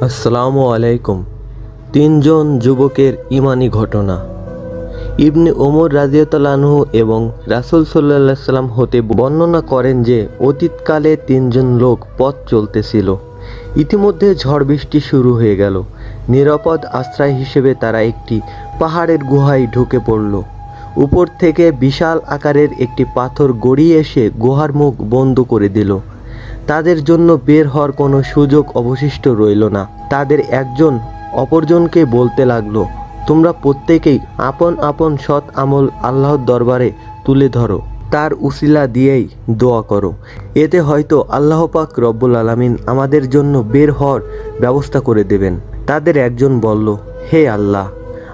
আসসালামু আলাইকুম। তিনজন যুবকের ইমানি ঘটনা। ইবনে ওমর রাজিয়াতালানহু এবং রাসুল সাল্লাহ সাল্লাম হতে বর্ণনা করেন যে, অতীতকালে তিনজন লোক পথ চলতেছিল। ইতিমধ্যে ঝড় বৃষ্টি শুরু হয়ে গেল। নিরাপদ আশ্রয় হিসেবে তারা একটি পাহাড়ের গুহায় ঢুকে পড়ল। উপর থেকে বিশাল আকারের একটি পাথর গড়িয়ে এসে গুহার মুখ বন্ধ করে দিল। তাদের জন্য বের হওয়ার কোনো সুযোগ অবশিষ্ট রইল না। তাদের একজন অপরজনকে বলতে লাগল, তোমরা প্রত্যেকেই আপন আপন সৎ আমল আল্লাহর দরবারে তুলে ধরো। তার উসিলা দিয়েই দোয়া করো। এতে হয়তো আল্লাহ পাক রব্বুল আলামিন আমাদের জন্য বের হওয়ার ব্যবস্থা করে দেবেন। তাদের একজন বলল, হে আল্লাহ,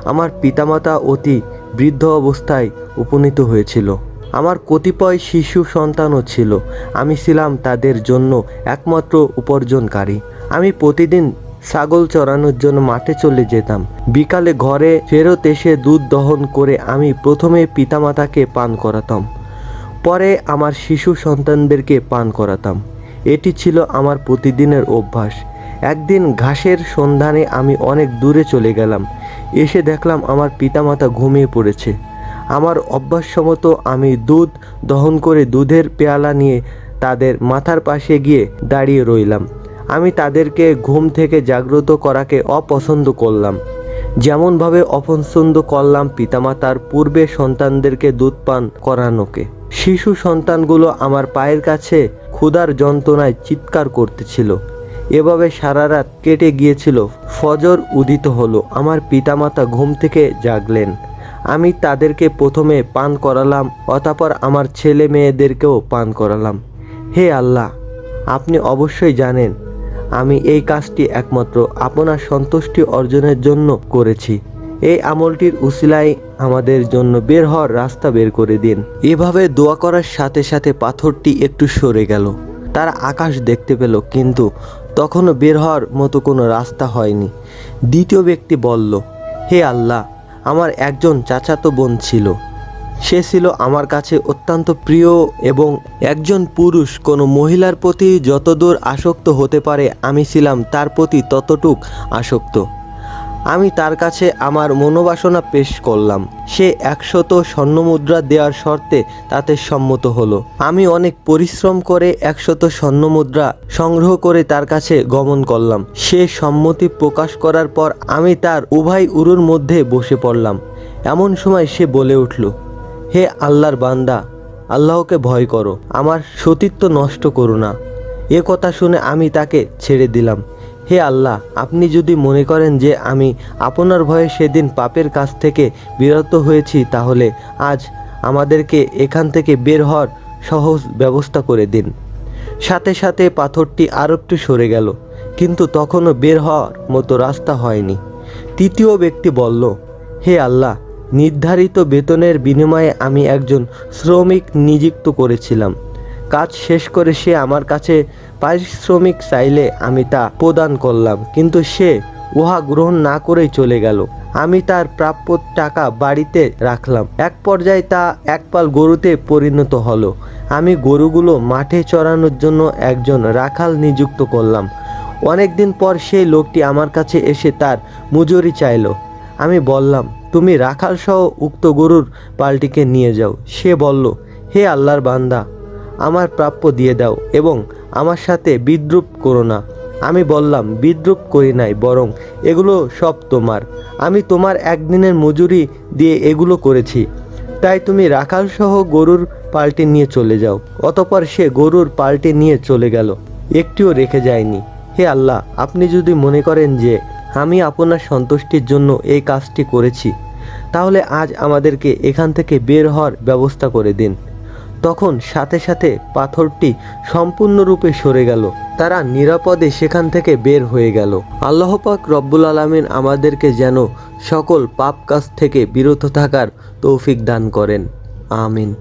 আমার পিতামাতা অতি বৃদ্ধ অবস্থায় উপনীত হয়েছিল। আমার কতিপয় শিশু সন্তানও ছিল। আমি ছিলাম তাদের জন্য একমাত্র উপার্জনকারী। আমি প্রতিদিন ছাগল চড়ানোর জন্য মাঠে চলে যেতাম। বিকালে ঘরে ফেরত এসে দুধ দহন করে আমি প্রথমে পিতামাতাকে পান করাতাম। পরে আমার শিশু সন্তানদেরকে পান করাতাম। এটি ছিল আমার প্রতিদিনের অভ্যাস। একদিন ঘাসের সন্ধানে আমি অনেক দূরে চলে গেলাম। এসে দেখলাম আমার পিতামাতা ঘুমিয়ে পড়েছে। আমার অভ্যাসমত আমি দুধ দহন করে দুধের পেয়ালা নিয়ে তাদের মাথার পাশে গিয়ে দাঁড়িয়ে রইলাম। আমি তাদেরকে ঘুম থেকে জাগ্রত করাকে অপছন্দ করলাম। যেমনভাবে অপছন্দ করলাম পিতামাতার পূর্বে সন্তানদেরকে দুধ পান করানোকে। শিশু সন্তানগুলো আমার পায়ের কাছে ক্ষুধার যন্ত্রণায় চিৎকার করতেছিল। এভাবে সারা রাত কেটে গিয়েছিল। ফজর উদিত হলো। আমার পিতামাতা ঘুম থেকে জাগলেন। আমি তাদেরকে প্রথমে পান করালাম, অতঃপর আমার ছেলে মেয়েদেরকেও পান করালাম। হে আল্লাহ, আপনি অবশ্যই জানেন, আমি এই কাজটি একমাত্র আপনার সন্তুষ্টি অর্জনের জন্য করেছি। এই আমলটির উসিলাই আমাদের জন্য বের হওয়ার রাস্তা বের করে দিন। এভাবে দোয়া করার সাথে সাথে পাথরটি একটু সরে গেল। তারা আকাশ দেখতে পেল, কিন্তু তখনও বের হওয়ার মতো কোনো রাস্তা হয়নি। দ্বিতীয় ব্যক্তি বলল, হে আল্লাহ আমার একজন চাচাতো বোন ছিল। সে ছিল আমার কাছে অত্যন্ত প্রিয় এবং একজন পুরুষ। কোনো মহিলার প্রতি যতদূর আসক্ত হতে পারে, আমি ছিলাম তার প্রতি ততটুক আসক্ত। আমি তার কাছে আমার মনোবাসনা পেশ করলাম। সে একশত স্বর্ণমুদ্রা দেওয়ার শর্তে তাতে সম্মত হলো। আমি অনেক পরিশ্রম করে একশত স্বর্ণমুদ্রা সংগ্রহ করে তার কাছে গমন করলাম। সে সম্মতি প্রকাশ করার পর আমি তার উভয় উরুর মধ্যে বসে পড়লাম। এমন সময় সে বলে উঠল, হে আল্লাহর বান্দা, আল্লাহকে ভয় করো। আমার সতীত্ব নষ্ট করো না। এ কথা শুনে আমি তাকে ছেড়ে দিলাম। হে আল্লাহ, আপনি যদি মনে করেন যে আমি আপনার ভয়ে সেদিন পাপের কাছ থেকে বিরত হয়েছি, তাহলে আজ আমাদেরকে এখান থেকে বের হওয়ার সহজ ব্যবস্থা করে দিন। সাথে সাথে পাথরটি আর একটু সরে গেল, কিন্তু তখনও বের হওয়ার মতো রাস্তা হয়নি। তৃতীয় ব্যক্তি বলল, হে আল্লাহ, নির্ধারিত বেতনের বিনিময়ে আমি একজন শ্রমিক নিযুক্ত করেছিলাম। কাজ শেষ করে সে আমার কাছে পারিশ্রমিক চাইলে আমি তা প্রদান করলাম। কিন্তু সে উহা গ্রহণ না করেই চলে গেল। আমি তার প্রাপ্য টাকা বাড়িতে রাখলাম। এক পর্যায়ে তা একপাল গরুতে পরিণত হলো। আমি গরুগুলো মাঠে চড়ানোর জন্য একজন রাখাল নিযুক্ত করলাম। অনেকদিন পর সেই লোকটি আমার কাছে এসে তার মজুরি চাইলো। আমি বললাম, তুমি রাখাল সহ উক্ত গরুর পালটিকে নিয়ে যাও। সে বলল, হে আল্লাহর বান্দা আমার প্রাপ্য দিয়ে দাও এবং আমার সাথে বিদ্রুপ করো না। আমি বললাম, বিদ্রুপ করি নাই, বরং এগুলো সব তোমার। আমি তোমার একদিনের মজুরি দিয়ে এগুলো করেছি। তাই তুমি রাখাল সহ গরুর পাল্টে নিয়ে চলে যাও। অতপর সে গরুর পাল্টে নিয়ে চলে গেল। একটিও রেখে যায়নি। হে আল্লাহ, আপনি যদি মনে করেন যে আমি আপনার সন্তুষ্টির জন্য এই কাজটি করেছি, তাহলে আজ আমাদেরকে এখান থেকে বের হওয়ার ব্যবস্থা করে দিন। তখন সাথে সাথে পাথরটি সম্পূর্ণরূপে সরে গেল। তারা নিরাপদে সেখান থেকে বের হয়ে গেল। আল্লাহপাক রব্বুল আলমিন আমাদেরকে যেন সকল পাপ কাজ থেকে বিরত থাকার তৌফিক দান করেন। আমিন।